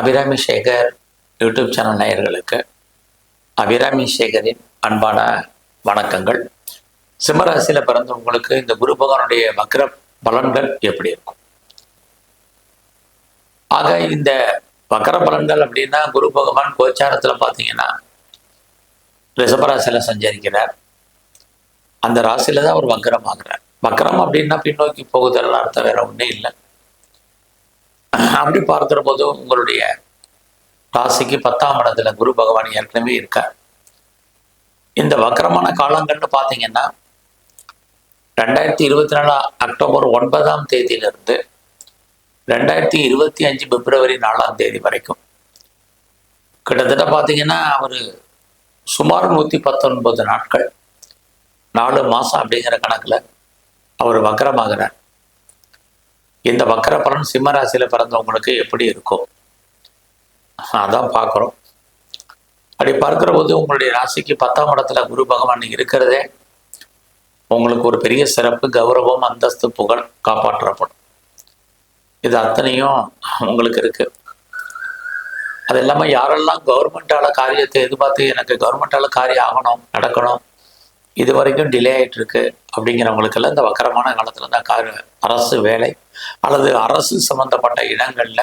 Abirami Sekar YouTube channel நேயர்களுக்கு அபிராமி சேகரின் அன்பான வணக்கங்கள். சிம்மராசியில் பிறந்தவங்களுக்கு இந்த குரு பகவானுடைய வக்ர பலன்கள் எப்படி இருக்கும்? ஆக இந்த வக்ர பலன்கள் அப்படின்னா குரு பகவான் கோச்சாரத்தில் பார்த்தீங்கன்னா ரிஷபராசியில் சஞ்சரிக்கிறார். அந்த ராசியில தான் அவர் வக்கரம் ஆகிறார் வக்கரம் அப்படின்னா பின்னோக்கி போகுதல் அர்த்தம் வேற ஒன்றும் இல்லை. அப்படி பார்க்கிற போது உங்களுடைய ராசிக்கு பத்தாம் இடத்துல குரு பகவான் ஏற்கனவே இருக்கார். இந்த வக்கரமான காலங்கள்னு பார்த்தீங்கன்னா ரெண்டாயிரத்தி இருபத்தி நாலு அக்டோபர் ஒன்பதாம் தேதியிலிருந்து ரெண்டாயிரத்தி இருபத்தி அஞ்சு பிப்ரவரி நாலாம் தேதி வரைக்கும். கிட்டத்தட்ட பார்த்தீங்கன்னா அவர் சுமார் நூற்றி பத்தொன்பது நாட்கள் நாலு மாதம் அப்படிங்கிற கணக்கில் அவர் வக்கரமாகிறார். இந்த வக்கர பலன் சிம்ம ராசியில பிறந்தவங்களுக்கு எப்படி இருக்கும்? அதான் பார்க்குறோம். அப்படி பார்க்குற போது உங்களுடைய ராசிக்கு பத்தாம் இடத்துல குரு பகவான் இருக்கிறதே உங்களுக்கு ஒரு பெரிய சிறப்பு கௌரவம் அந்தஸ்து புகழ் காப்பாற்றப்படும். இது அத்தனையும் உங்களுக்கு இருக்கு. அது இல்லாமல் யாரெல்லாம் கவர்மெண்டால காரியத்தை எதிர்பார்த்து எனக்கு கவர்மெண்டால காரியம் ஆகணும் நடக்கணும் இது வரைக்கும் டிலே ஆகிட்டு இருக்கு அப்படிங்கிறவங்களுக்கெல்லாம் இந்த வக்கரமான காலத்துல தான் கார அரசு வேலை. அல்லது அரசு சம்பந்தப்பட்ட இடங்கள்ல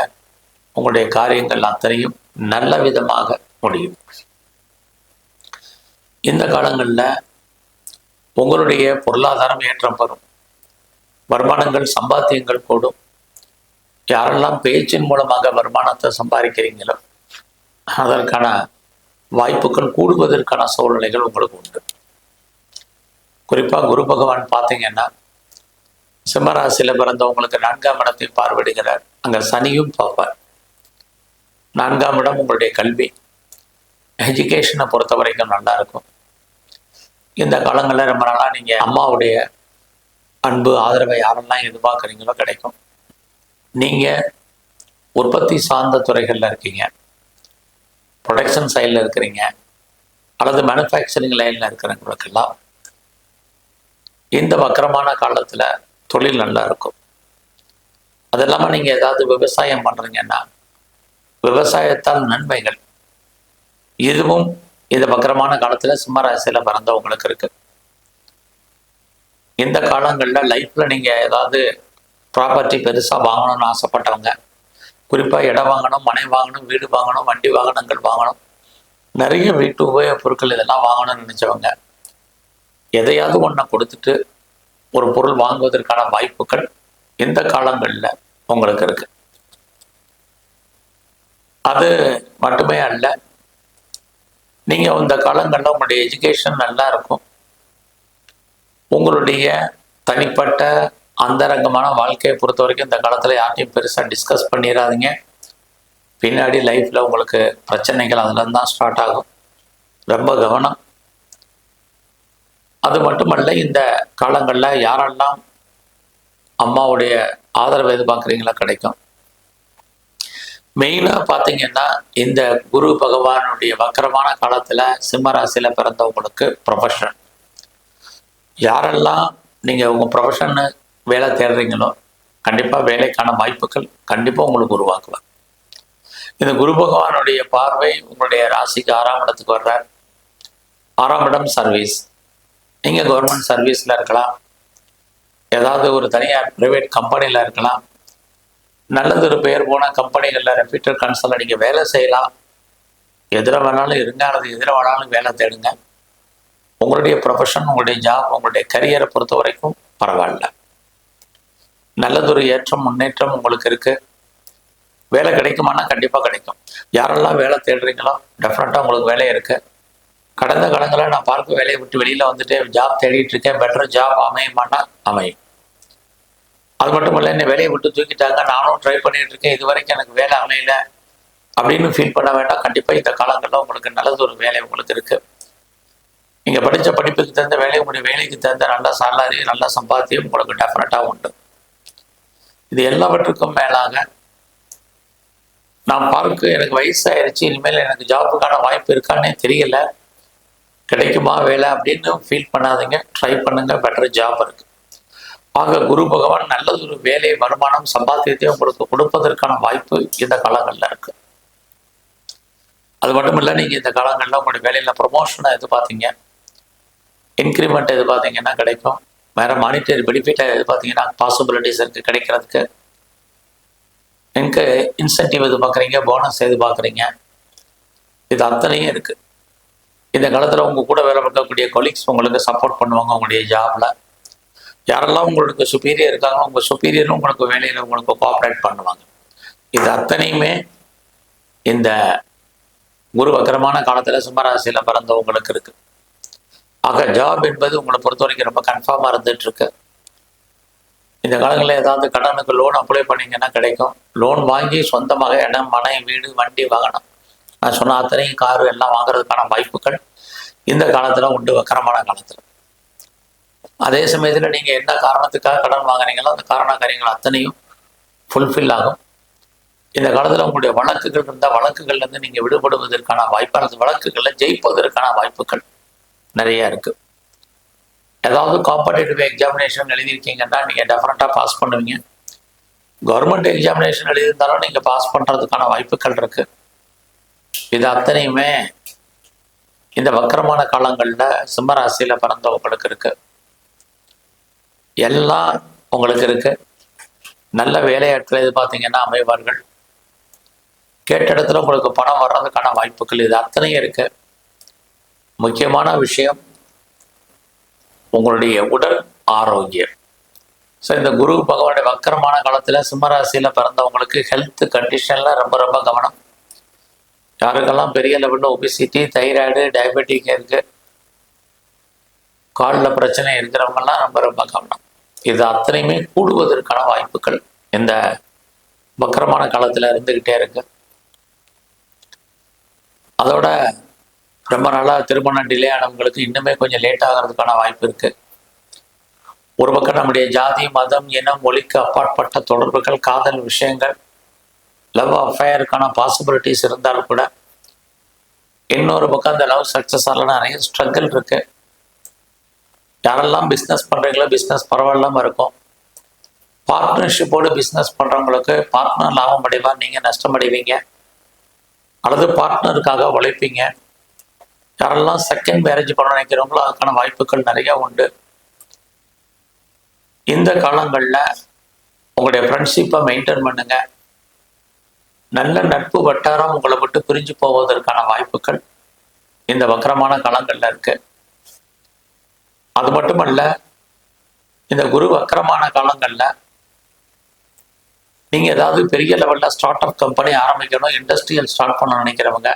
உங்களுடைய காரியங்கள் அத்தனையும் நல்ல விதமாக முடியும். இந்த காலங்களில் உங்களுடைய பொருளாதாரம் ஏற்றம் பெறும். வருமானங்கள் சம்பாத்தியங்கள் கூடும். யாரெல்லாம் பேச்சின் மூலமாக வருமானத்தை சம்பாதிக்கிறீங்களோ அதற்கான வாய்ப்புகள் கூடுவதற்கான சூழ்நிலைகள் உங்களுக்கு உண்டு. குறிப்பாக குரு பகவான் பார்த்தீங்கன்னா சிம்மராசியில் பிறந்தவங்களுக்கு நான்காம் இடத்தை பார்வையிடுகிறார். அங்கே சனியும் பார்ப்பார். நான்காம் இடம் உங்களுடைய கல்வி. எஜுகேஷனை பொறுத்த வரைக்கும் நல்லா இருக்கும். இந்த காலங்களில் ரொம்ப நாளாக நீங்கள் அம்மாவுடைய அன்பு ஆதரவை யாரெல்லாம் எதிர்பார்க்குறீங்களோ கிடைக்கும். நீங்கள் உற்பத்தி சார்ந்த துறைகளில் இருக்கீங்க. ப்ரொடக்ஷன் சைடில் இருக்கிறீங்க. அல்லது மேனுஃபேக்சரிங் லைனில் இருக்கிறவங்களுக்கெல்லாம் இந்த வக்கரமான காலத்தில் தொழில் நல்லா இருக்கும். அது இல்லாமல் நீங்கள் ஏதாவது விவசாயம் பண்ணுறீங்கன்னா விவசாயத்தால் நன்மைகள். இதுவும் இந்த வக்கரமான காலத்தில் சிம்மராசியில் பிறந்தவங்களுக்கு இருக்கு. இந்த காலங்களில் லைஃப்பில் நீங்கள் ஏதாவது ப்ராப்பர்ட்டி பெருசாக வாங்கணும்னு ஆசைப்பட்டவங்க குறிப்பாக இடம் வாங்கணும் மனை வாங்கணும் வீடு வாங்கணும் வண்டி வாகனங்கள் வாங்கணும் நிறைய வீட்டு உபயோக பொருட்கள் இதெல்லாம் வாங்கணும்னு நினச்சவங்க எதையாவது ஒன்றை கொடுத்துட்டு ஒரு பொருள் வாங்குவதற்கான வாய்ப்புகள் இந்த காலங்களில் உங்களுக்கு இருக்கு. அது மட்டுமே அல்ல நீங்கள் இந்த காலங்களில் உங்களுடைய எஜுகேஷன் நல்லா இருக்கும். உங்களுடைய தனிப்பட்ட அந்தரங்கமான வாழ்க்கையை பொறுத்த வரைக்கும் இந்த காலத்தில் யார்ட்டையும் பெருசாக டிஸ்கஸ் பண்ணிடாதீங்க. பின்னாடி லைஃப்பில் உங்களுக்கு பிரச்சனைகள் அதுலேருந்து தான் ஸ்டார்ட் ஆகும். ரொம்ப கவனம். அது மட்டுமல்ல இந்த காலங்களில் யாரெல்லாம் அம்மாவுடைய ஆதரவு எதிர்பார்க்குறீங்களா கிடைக்கும். மெயினாக பார்த்தீங்கன்னா இந்த குரு பகவானுடைய வக்கரமான காலத்தில் சிம்மராசியில் பிறந்தவங்களுக்கு ப்ரொஃபஷன் யாரெல்லாம் நீங்கள் உங்கள் ப்ரொஃபஷன்னு வேலை தேடுறீங்களோ கண்டிப்பாக வேலைக்கான வாய்ப்புகள் கண்டிப்பாக உங்களுக்கு உருவாக்குவார். இந்த குரு பகவானுடைய பார்வை உங்களுடைய ராசிக்கு ஆறாம் இடத்துக்கு வர்றார். ஆறாம் இடம் சர்வீஸ் நீங்கள் கவர்மெண்ட் சர்வீஸில் இருக்கலாம். ஏதாவது ஒரு தனியார் ப்ரைவேட் கம்பெனியில் இருக்கலாம். நல்லது ஒரு பெயர் போன கம்பெனிகளில் ரெப்யூட்டர் கன்சல்ல நீங்கள் வேலை செய்யலாம். எதில் வேணாலும் இருங்க அல்லது எதில் வேணாலும் வேலை தேடுங்க. உங்களுடைய ப்ரொஃபஷன் உங்களுடைய ஜாப் உங்களுடைய கரியரை பொறுத்த வரைக்கும் பரவாயில்ல. நல்லதொரு ஏற்றம் முன்னேற்றம் உங்களுக்கு இருக்குது வேலை கிடைக்குமானா கண்டிப்பாக கிடைக்கும். யாரெல்லாம் வேலை தேடுறீங்களோ டெஃபினட்டாக உங்களுக்கு வேலை இருக்குது கடந்த காலங்களில் நான் பார்க்க வேலையை விட்டு வெளியில் வந்துட்டு ஜாப் தேடிட்டு இருக்கேன். பெட்டர் ஜாப் அமையுமானா அமையும். அது மட்டும் இல்லை என்ன வேலையை விட்டு தூக்கிட்டாங்க. நானும் ட்ரை பண்ணிட்டு இருக்கேன். இது வரைக்கும் எனக்கு வேலை அமையல அப்படின்னு ஃபீல் பண்ண வேண்டாம். கண்டிப்பாக இந்த காலங்களில் உங்களுக்கு நல்லது ஒரு வேலை உங்களுக்கு இருக்கு. நீங்கள் படித்த படிப்புக்கு தகுந்த வேலை உங்களுடைய வேலைக்கு தகுந்த நல்ல சாலரி நல்ல சம்பாத்தியம் உங்களுக்கு டெஃபினட்டாக உண்டு. இது எல்லாவற்றுக்கும் மேலாக நான் பார்க்க எனக்கு வயசாயிருச்சு. இனிமேல் எனக்கு ஜாபுக்கான வாய்ப்பு இருக்கான்னே தெரியல. கிடைக்குமா வேலை அப்படின்னு ஃபீல் பண்ணாதீங்க. ட்ரை பண்ணுங்க பெட்டர் ஜாப் இருக்கு. ஆக குரு பகவான் நல்லது ஒரு வேலை வருமானம் சம்பாத்தியத்தையும் உங்களுக்கு கொடுப்பதற்கான வாய்ப்பு இந்த காலங்களில் இருக்கு. அது மட்டும் இல்லை நீங்கள் இந்த காலங்களில் உங்களுடைய வேலையில் ப்ரொமோஷனை எதிர்பார்த்தீங்க. இன்க்ரிமெண்ட் எதிர்பார்த்தீங்கன்னா கிடைக்கும். வேறு மானிட்டரி பெனிஃபிட்டை எதிர்பார்த்தீங்கன்னா பாசிபிலிட்டிஸ் இருக்குது கிடைக்கிறதுக்கு. எனக்கு இன்சென்டிவ் எதிர்பார்க்குறீங்க போனஸ் எதிர்பார்க்குறீங்க. இது அத்தனையும் இருக்குது இந்த காலத்தில் உங்கள் கூட வேலை பார்க்கக்கூடிய கொலீக்ஸ் உங்களுக்கு சப்போர்ட் பண்ணுவாங்க உங்களுடைய ஜாபில் யாரெல்லாம் உங்களுக்கு சுப்பீரியர் இருக்காங்களோ உங்கள் சுப்பீரியரும் உங்களுக்கு வேலையில் உங்களுக்கு கோஆப்ரேட் பண்ணுவாங்க. இது அத்தனையுமே இந்த குரு வக்கரமான காலத்தில் சிம்மராசியில் பிறந்தவங்களுக்கு இருக்கு. ஆக ஜாப் என்பது உங்களை பொறுத்த வரைக்கும் ரொம்ப கன்ஃபார்மாக இருந்துட்டு இருக்கு இந்த காலங்களில் ஏதாவது கடனுக்கு லோன் அப்ளை பண்ணீங்கன்னா கிடைக்கும். லோன் வாங்கி சொந்தமாக இடம் மனை வீடு வண்டி வாகனம் நான் சொன்ன அத்தனையும் காரு எல்லாம் வாங்குறதுக்கான வாய்ப்புகள் இந்த காலத்தில் உண்டு வக்கரமான காலத்தில். அதே சமயத்தில் நீங்கள் என்ன காரணத்துக்காக கடன் வாங்குறீங்களோ அந்த காரண காரியங்கள் அத்தனையும் ஃபுல்ஃபில் ஆகும். இந்த காலத்தில் உங்களுடைய வழக்குகள் இருந்தால் வழக்குகள்லேருந்து நீங்கள் விடுபடுவதற்கான வாய்ப்பு அல்லது வழக்குகளில் ஜெயிப்பதற்கான வாய்ப்புகள் நிறைய இருக்கு. ஏதாவது காம்படேட்டிவ் எக்ஸாமினேஷன் எழுதியிருக்கீங்கன்னா நீங்கள் டெஃபினட்டாக பாஸ் பண்ணுவீங்க. கவர்மெண்ட் எக்ஸாமினேஷன் எழுதியிருந்தாலும் நீங்கள் பாஸ் பண்ணுறதுக்கான வாய்ப்புகள் இருக்கு. இது அத்தனையுமே இந்த வக்கரமான காலங்களில் சிம்மராசியில் பிறந்தவங்களுக்கு இருக்கு. எல்லாம் உங்களுக்கு இருக்கு. நல்ல வேலையாட்கள் இது பார்த்தீங்கன்னா அமைவார்கள். கேட்ட இடத்துல உங்களுக்கு பணம் வர்றதுக்கான வாய்ப்புகள் இது அத்தனையும் இருக்கு. முக்கியமான விஷயம் உங்களுடைய உடல் ஆரோக்கியம். ஸோ இந்த குரு பகவானுடைய வக்கரமான காலத்தில் சிம்மராசியில் பிறந்தவங்களுக்கு ஹெல்த் கண்டிஷனில் ரொம்ப ரொம்ப கவனம். யாருக்கெல்லாம் பெரிய லெவலில் ஒபிசிட்டி தைராய்டு டயபெட்டிக் இருக்குது காலில் பிரச்சனை இருக்கிறவங்கெல்லாம் ரொம்ப ரொம்ப கவனம். இது அத்தனையுமே கூடுவதற்கான வாய்ப்புகள் இந்த வக்கரமான காலத்தில் இருந்துக்கிட்டே இருக்கு. அதோட ரொம்ப நாளாக திருமணம் டிலே ஆனவங்களுக்கு இன்னுமே கொஞ்சம் லேட் ஆகிறதுக்கான வாய்ப்பு இருக்கு. ஒரு பக்கம் நம்முடைய ஜாதி மதம் இனம் மொழிக்கு அப்பாற்பட்ட தொடர்புகள் காதல் விஷயங்கள் லவ் அஃபேருக்கான பாசிபிலிட்டிஸ் இருந்தாலும் கூட இன்னொரு பக்கம் அந்த லவ் சக்ஸஸ் ஆகலாம் நிறைய ஸ்ட்ரகிள் இருக்கு. யாரெல்லாம் பிஸ்னஸ் பண்ணுறீங்களோ பிஸ்னஸ் பரவாயில்லாமல் இருக்கும். பார்ட்னர்ஷிப்போடு பிஸ்னஸ் பண்ணுறவங்களுக்கு பார்ட்னர் லாபம் அடைவார் நீங்கள் நஷ்டம் அடைவீங்க. அல்லது பார்ட்னருக்காக உழைப்பீங்க. யாரெல்லாம் செகண்ட் மேரேஜ் பண்ண நினைக்கிறவங்களோ அதுக்கான வாய்ப்புகள் நிறையா உண்டு. இந்த காலங்களில் உங்களுடைய ஃப்ரெண்ட்ஷிப்பை மெயின்டைன் பண்ணுங்கள் நல்ல நட்பு வட்டாரம் உங்களை விட்டு பிரிஞ்சு போவதற்கான வாய்ப்புகள் இந்த வக்கரமான காலங்கள்ல இருக்கு. அது மட்டுமல்ல இந்த குரு வக்கரமான காலங்கள்ல நீங்க ஏதாவது பெரிய லெவல்ல ஸ்டார்ட் அப் கம்பெனி ஆரம்பிக்கணும் இண்டஸ்ட்ரியல் ஸ்டார்ட் பண்ண நினைக்கிறவங்க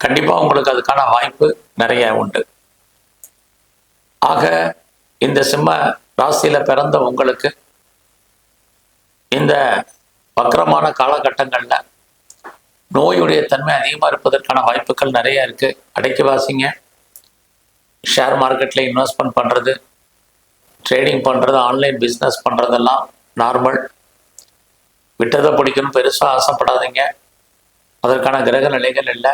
கண்டிப்பா உங்களுக்கு அதுக்கான வாய்ப்பு நிறைய உண்டு. ஆக இந்த சிம்ம ராசியில பிறந்த உங்களுக்கு இந்த வக்கரமான காலகட்டங்களில் நோயுடைய தன்மை அதிகமாக இருப்பதற்கான வாய்ப்புகள் நிறைய இருக்குது அடைக்கி வாசிங்க. ஷேர் மார்க்கெட்டில் இன்வெஸ்ட்மெண்ட் பண்ணுறது ட்ரேடிங் பண்ணுறது ஆன்லைன் பிஸ்னஸ் பண்ணுறதெல்லாம் நார்மல். விட்டதை பிடிக்கணும் பெருசாக ஆசைப்படாதீங்க. அதற்கான கிரக நிலைகள் இல்லை.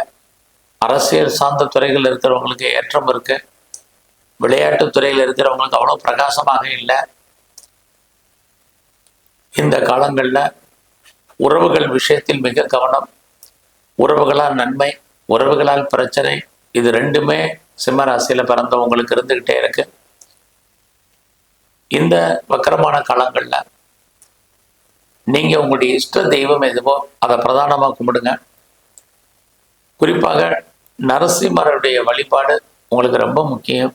அரசியல் சார்ந்த துறைகள் இருக்கிறவங்களுக்கு ஏற்றம் இருக்குது விளையாட்டு துறையில் இருக்கிறவங்களுக்கு அவ்வளோ பிரகாசமாக இல்லை. இந்த காலங்களில் உறவுகள் விஷயத்தில் மிக கவனம் உறவுகளால் நன்மை உறவுகளால் பிரச்சனை இது ரெண்டுமே சிம்மராசியில் பிறந்தவங்களுக்கு இருந்துக்கிட்டே இருக்கு. இந்த வக்கரமான காலங்களில் நீங்கள் உங்களுடைய இஷ்ட தெய்வம் எதுவோ அதை பிரதானமாக கும்பிடுங்க. குறிப்பாக நரசிம்மருடைய வழிபாடு உங்களுக்கு ரொம்ப முக்கியம்.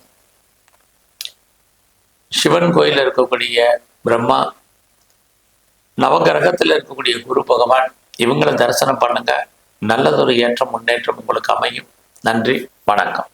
சிவன் கோயிலில் இருக்கக்கூடிய பிரம்மா நவகிரகத்தில் இருக்கக்கூடிய குரு பகவான் இவங்களை தரிசனம் பண்ணுங்க. நல்லதொரு ஏற்றம் முன்னேற்றம் உங்களுக்கு அமையும். நன்றி வணக்கம்.